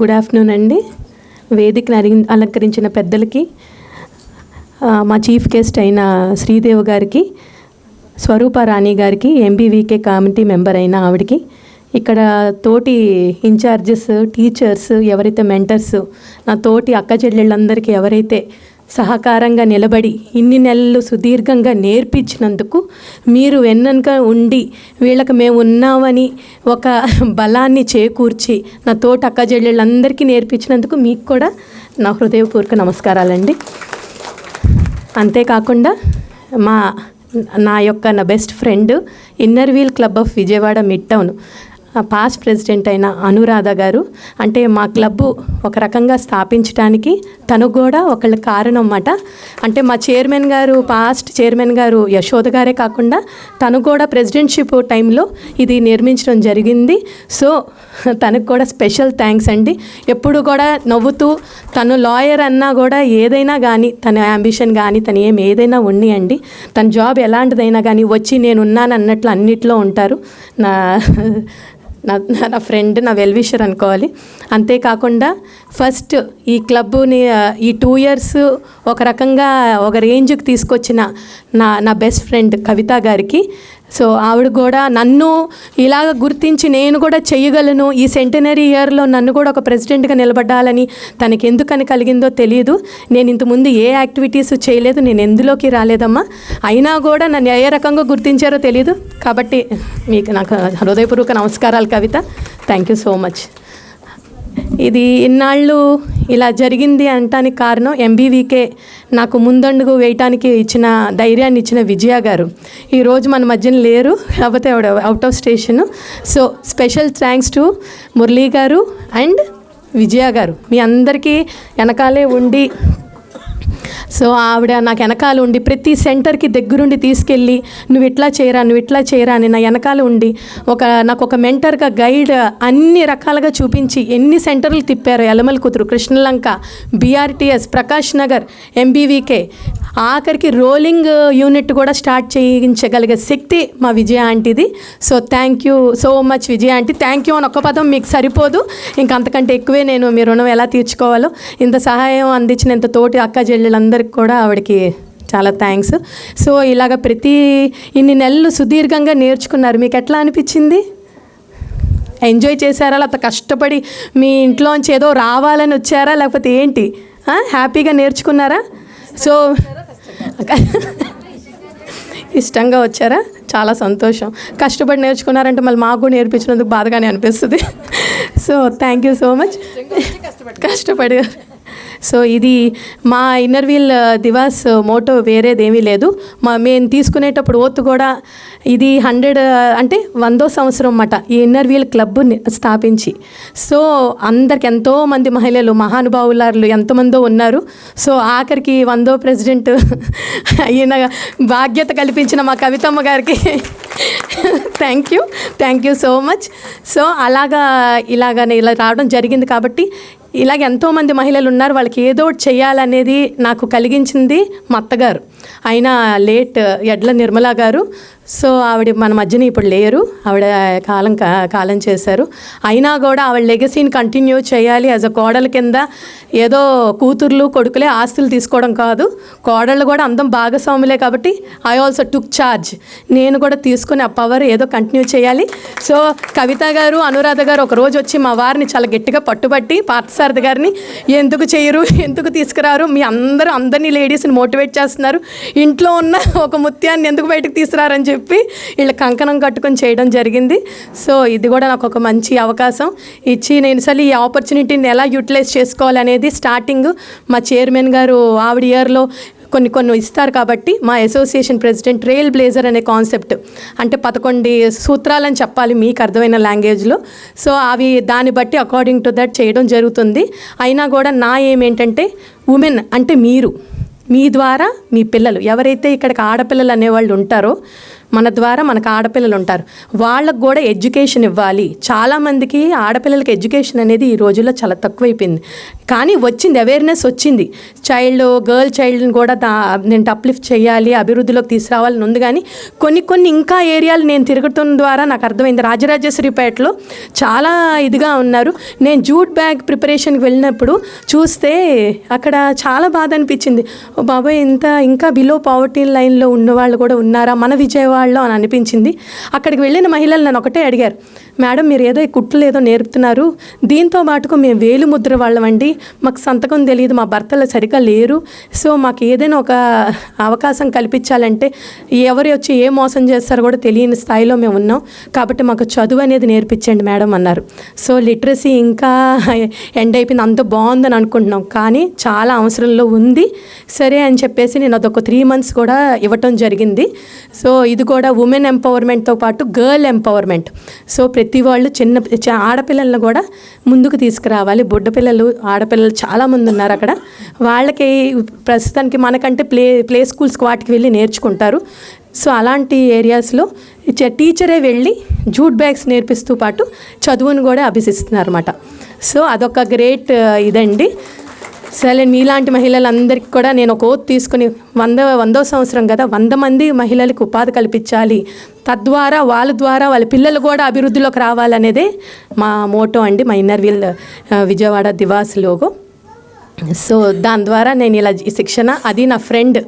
Good afternoon అండి. వేదికను అరి అలంకరించిన పెద్దలకి మా చీఫ్ గెస్ట్ అయిన శ్రీదేవి గారికి స్వరూప రాణి గారికి ఎంబీవీకే కమిటీ మెంబర్ అయిన ఆవిడకి ఇక్కడ తోటి ఇన్ఛార్జెస్ టీచర్స్ ఎవరైతే మెంటర్స్ నా తోటి అక్క చెల్లెళ్ళందరికీ ఎవరైతే సహకారంగా నిలబడి ఇన్ని నెలలు సుదీర్ఘంగా నేర్పించినందుకు మీరు వెన్నక ఉండి వీళ్ళకి మేము ఉన్నామని ఒక బలాన్ని చేకూర్చి నా తోటి అక్క చెల్లెళ్ళందరికీ నేర్పించినందుకు మీకు కూడా నా హృదయపూర్వక నమస్కారాలండి. అంతేకాకుండా మా నా యొక్క నా best friend inner wheel club of Vijayawada mid town past president అయిన అనురాధ గారు అంటే మా క్లబ్బు ఒక రకంగా స్థాపించడానికి తను కూడా ఒకళ్ళ కారణం అన్నమాట అంటే మా చైర్మన్ గారు పాస్ట్ చైర్మన్ గారు యశోద గారే కాకుండా తను కూడా ప్రెసిడెంట్షిప్ టైంలో ఇది నిర్మించడం జరిగింది. సో తనకు కూడా స్పెషల్ థ్యాంక్స్ అండి. ఎప్పుడు కూడా నవ్వుతూ తను లాయర్ అన్నా కూడా ఏదైనా కానీ తన అంబిషన్ కానీ తను ఏం ఏదైనా ఉండియండి తన జాబ్ ఎలాంటిదైనా కానీ వచ్చి నేను ఉన్నాను అన్నట్లు అన్నిట్లో ఉంటారు. నా నా నా ఫ్రెండ్ నా వెల్విషర్ అనుకోవాలి. అంతేకాకుండా ఫస్ట్ ఈ క్లబ్ని ఈ టూ ఇయర్స్ ఒక రకంగా ఒక రేంజ్కి తీసుకొచ్చిన నా నా బెస్ట్ ఫ్రెండ్ కవిత గారికి సో ఆవిడ కూడా నన్ను ఇలాగ గుర్తించి నేను కూడా చేయగలను ఈ సెంటనరీ ఇయర్లో నన్ను కూడా ఒక ప్రెసిడెంట్గా నిలబడాలని తనకి ఎందుకని కలిగిందో తెలియదు నేను ఇంతకుముందు ఏ యాక్టివిటీస్ చేయలేదు నేను ఎందులోకి రాలేదమ్మా. అయినా కూడా నన్ను ఏ రకంగా గుర్తించారో తెలియదు కాబట్టి మీకు నాకు హృదయపూర్వక నమస్కారాలు Kavitha. Thank you so much ఇది ఇన్నాళ్ళు ఇలా జరిగింది అనటానికి కారణం ఎంబీవీకే నాకు ముందండుగు వేయటానికి ఇచ్చిన ధైర్యాన్ని ఇచ్చిన విజయ గారు. ఈరోజు మన మధ్యన లేరు కాకపోతే ఆవిడ out of station so special thanks to Murali garu and Vijaya గారు. మీ అందరికీ వెనకాలే ఉండి సో ఆవిడ నాకు వెనకాల ఉండి ప్రతి సెంటర్కి దగ్గరుండి తీసుకెళ్ళి నువ్వు ఇట్లా చేయరా నువ్వు ఇట్లా చేయరా అని నా వెనకాల ఉండి ఒక నాకు ఒక మెంటర్గా గైడ్ అన్ని రకాలుగా చూపించి ఎన్ని సెంటర్లు తిప్పారు ఎలమల కూతురు కృష్ణలంక బీఆర్టీఎస్ ప్రకాష్ నగర్ ఎంబీవీకే ఆఖరికి రోలింగ్ యూనిట్ కూడా స్టార్ట్ చేయించగలిగే శక్తి మా Vijaya ఆంటీది. So thank you so much Vijaya aunty. Thank you అని ఒక్క పదం మీకు సరిపోదు. ఇంకా అంతకంటే ఎక్కువే నేను మీ రుణం ఎలా తీర్చుకోవాలో. ఇంత సహాయం అందించిన ఇంత తోటి అక్క చెల్లెళ్ళందరికీ కూడా ఆవిడకి చాలా థ్యాంక్స్ సో ఇలాగ ప్రతి ఇన్ని నెలలు సుదీర్ఘంగా నేర్చుకున్నారు. మీకు ఎట్లా అనిపించింది? ఎంజాయ్ చేశారా? లేకపోతే కష్టపడి మీ ఇంట్లోంచి ఏదో రావాలని వచ్చారా? లేకపోతే ఏంటి? హ్యాపీగా నేర్చుకున్నారా? సో ఇష్టంగా వచ్చారా? చాలా సంతోషం. కష్టపడి నేర్చుకున్నారంటే మళ్ళీ మాకు కూడా నేర్పించినందుకు బాధగానే అనిపిస్తుంది. So thank you so much కష్టపడి సో ఇది మా ఇన్నర్ వీల్ దివాస్ మోటో వేరేదేమీ లేదు. మా మేము తీసుకునేటప్పుడు ఓత్ కూడా ఇది హండ్రెడ్ uh, అంటే వందో సంవత్సరం అన్నమాట ఈ ఇన్నర్ వీల్ క్లబ్ స్థాపించి. సో అందరికి ఎంతో మంది మహిళలు మహానుభావులారులు ఎంతమందో ఉన్నారు. సో ఆఖరికి వందో ప్రెసిడెంట్ అయిన బాధ్యత కల్పించిన మా కవితమ్మ గారికి thank you thank you so much so అలాగా ఇలాగనే ఇలా రావడం జరిగింది కాబట్టి ఇలాగ ఎంతోమంది మహిళలు ఉన్నారు. వాళ్ళకి ఏదో ఒకటి చేయాలనేది నాకు కలిగించింది మా అత్తగారు. అయినా లేట్ ఎడ్ల నిర్మలా గారు సో ఆవిడ మన మధ్యన ఇప్పుడు లేరు. ఆవిడ కాలం కా- కాలం చేశారు. అయినా కూడా ఆవిడ లెగసీని కంటిన్యూ చేయాలి. యాజ్ అ కోడల కింద ఏదో కూతుర్లు కొడుకులే ఆస్తులు తీసుకోవడం కాదు. కోడళ్ళు కూడా అందం భాగస్వాములే కాబట్టి ఐ ఆల్సో టుక్ చార్జ్ నేను కూడా తీసుకుని ఆ పవర్ ఏదో కంటిన్యూ చేయాలి. సో కవిత గారు అనురాధ గారు ఒక రోజు వచ్చి మా వారిని చాలా గట్టిగా పట్టుబట్టి పార్థసారథి గారిని ఎందుకు చేయరు? ఎందుకు తీసుకురారు? మీ అందరూ అందరినీ లేడీస్ని మోటివేట్ చేస్తున్నారు. ఇంట్లో ఉన్న ఒక ముత్యాన్ని ఎందుకు బయటకు తీసుకురారని చెప్పి చెప్పి వీళ్ళ కంకణం కట్టుకొని చేయడం జరిగింది. సో ఇది కూడా నాకు ఒక మంచి అవకాశం. ఇచ్చి నేను అసలు ఈ ఆపర్చునిటీని ఎలా యూటిలైజ్ చేసుకోవాలనేది స్టార్టింగ్ మా చైర్మన్ గారు ఆవిడ ఇయర్లో కొన్ని కొన్ని ఇస్తారు కాబట్టి మా అసోసియేషన్ ప్రెసిడెంట్ ట్రైల్ బ్లేజర్ అనే కాన్సెప్ట్ అంటే పదకొండు సూత్రాలని చెప్పాలి మీకు అర్థమైన లాంగ్వేజ్లో సో అవి దాన్ని బట్టి అకార్డింగ్ టు దట్ చేయడం జరుగుతుంది. అయినా కూడా నా ఏమేంటంటే ఉమెన్ అంటే మీరు మీ ద్వారా మీ పిల్లలు ఎవరైతే ఇక్కడికి ఆడపిల్లలు అనేవాళ్ళు ఉంటారో మన ద్వారా మనకు ఆడపిల్లలు ఉంటారు. వాళ్ళకు కూడా ఎడ్యుకేషన్ ఇవ్వాలి. చాలామందికి ఆడపిల్లలకి ఎడ్యుకేషన్ అనేది ఈ రోజుల్లో చాలా తక్కువైపోయింది. కానీ వచ్చింది అవేర్నెస్ వచ్చింది. చైల్డ్ గర్ల్ చైల్డ్ని కూడా దా నేను అప్లిఫ్ట్ చేయాలి అభివృద్ధిలోకి తీసుకురావాలని ఉంది కానీ కొన్ని కొన్ని ఇంకా ఏరియాలు నేను తిరగటం ద్వారా నాకు అర్థమైంది. రాజరాజేశ్వరిపేటలో చాలా ఇదిగా ఉన్నారు. నేను జూట్ బ్యాగ్ ప్రిపరేషన్కి వెళ్ళినప్పుడు చూస్తే అక్కడ చాలా బాధ అనిపించింది. బాబాయ్ ఇంత ఇంకా బిలో పావర్టీ లైన్లో ఉన్న వాళ్ళు కూడా ఉన్నారా? మన విజయవాడ విజయవాడలో అని అనిపించింది. అక్కడికి వెళ్ళిన మహిళలు నన్ను ఒకటే అడిగారు. మేడం మీరు ఏదో ఈ కుట్లు ఏదో నేర్పుతున్నారు. దీంతో పాటుకు మేము వేలు ముద్ర వాళ్ళమండి. మాకు సంతకం తెలియదు మా భర్తలు సరిగ్గా లేరు. సో మాకు ఏదైనా ఒక అవకాశం కల్పించాలంటే ఎవరు వచ్చి ఏ మోసం చేస్తారో కూడా తెలియని స్థాయిలో మేము ఉన్నాం. కాబట్టి మాకు చదువు అనేది నేర్పించండి మేడం అన్నారు. సో లిటరసీ ఇంకా ఎండ్ అయిపోయింది. అంత బాగుందని అనుకుంటున్నాం. కానీ చాలా అవసరంలో ఉంది. సరే అని చెప్పేసి నేను అదొక త్రీ మంత్స్ కూడా ఇవ్వటం జరిగింది. సో ఇది కూడా ఉమెన్ ఎంపవర్మెంట్తో పాటు గర్ల్ ఎంపవర్మెంట్ సో ప్రతి వాళ్ళు చిన్న చ- ఆడపిల్లలను కూడా ముందుకు తీసుకురావాలి. బుడ్డ పిల్లలు ఆడపిల్లలు చాలామంది ఉన్నారు అక్కడ. వాళ్ళకి ప్రస్తుతానికి మనకంటే ప్లే ప్లే స్కూల్స్కి వాటికి వెళ్ళి నేర్చుకుంటారు. సో అలాంటి ఏరియాస్లో టీచరే వెళ్ళి జూట్ బ్యాగ్స్ నేర్పిస్తూ పాటు చదువును కూడా అభ్యసిస్తున్నారు అనమాట సో అదొక గ్రేట్ uh, ఇదండి. సరే మీలాంటి మహిళలందరికీ కూడా నేను ఒక ఓత్ తీసుకుని వంద వందో సంవత్సరం కదా వంద మంది మహిళలకు ఉపాధి కల్పించాలి. తద్వారా వాళ్ళ ద్వారా వాళ్ళ పిల్లలు కూడా అభివృద్ధిలోకి రావాలనేదే మా మోటో అండి మా inner wheel Vijayawada divas logo. So దాని ద్వారా నేను ఇలా ఈ శిక్షణ అది నా ఫ్రెండ్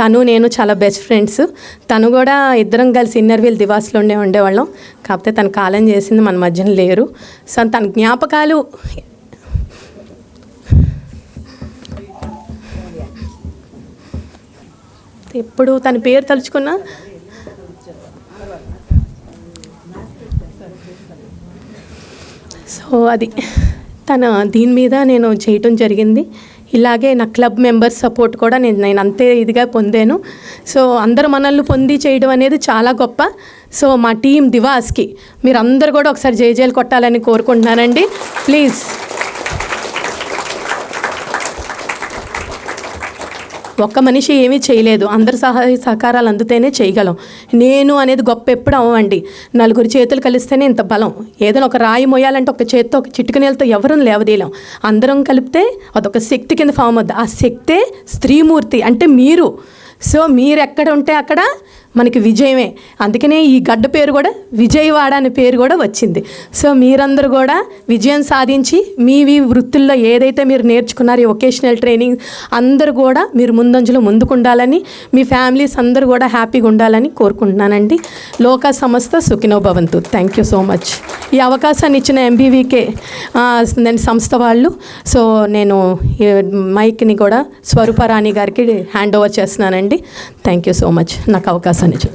తను నేను చాలా బెస్ట్ ఫ్రెండ్స్. తను కూడా ఇద్దరం కలిసి ఇన్నర్ వీల్ దివాస్లోనే ఉండేవాళ్ళం కాకపోతే తను కాలం చేసింది మన మధ్యన లేరు. సో తన జ్ఞాపకాలు ఎప్పుడు తన పేరు తలుచుకున్నా సో అది తన దీని మీద నేను చేయటం జరిగింది. ఇలాగే నా క్లబ్ మెంబర్స్ సపోర్ట్ కూడా నేను నేను అంతే ఇదిగా పొందాను. సో అందరు మనల్ని పొంది చేయడం అనేది చాలా గొప్ప. సో మా టీం దివాస్కి మీరు అందరు కూడా ఒకసారి జయజయలు కొట్టాలని కోరుకుంటున్నానండి. ప్లీజ్. ఒక్క మనిషి ఏమీ చేయలేదు. అందరి సహాయ సహకారాలు అందితేనే చేయగలం. నేను అనేది గొప్ప ఎప్పుడు అవ్వండి నలుగురు చేతులు కలిస్తేనే ఇంత బలం. ఏదైనా ఒక రాయి మోయాలంటే ఒక చేత్తో ఒక చిటిక నీళ్ళతో ఎవరూ లేవదీయలేం. అందరం కలిపితే అదొక శక్తి కింద ఫామ్ అవుద్ది. ఆ శక్తే స్త్రీమూర్తి. అంటే మీరు. సో మీరు ఎక్కడ ఉంటే అక్కడ మనకి విజయమే. అందుకనే ఈ గడ్డ పేరు కూడా విజయవాడ అనే పేరు కూడా వచ్చింది. సో మీరందరూ కూడా విజయం సాధించి మీ వృత్తుల్లో ఏదైతే మీరు నేర్చుకున్నారో ఈ ఒకేషనల్ ట్రైనింగ్ అందరూ కూడా మీరు ముందంజలో ముందుకు ఉండాలని మీ ఫ్యామిలీస్ అందరూ కూడా హ్యాపీగా ఉండాలని కోరుకుంటున్నానండి. లోక సంస్థ సుఖినో భవంతు. థ్యాంక్ యూ సో మచ్ ఈ అవకాశాన్ని ఇచ్చిన ఎంబీవీకే నేను సంస్థ వాళ్ళు. సో నేను మైక్ని కూడా స్వరూపరాణి గారికి హ్యాండ్ ఓవర్ చేస్తున్నానండి. థ్యాంక్ యూ సో మచ్ నాకు అవకాశం അവസാനിച്ചു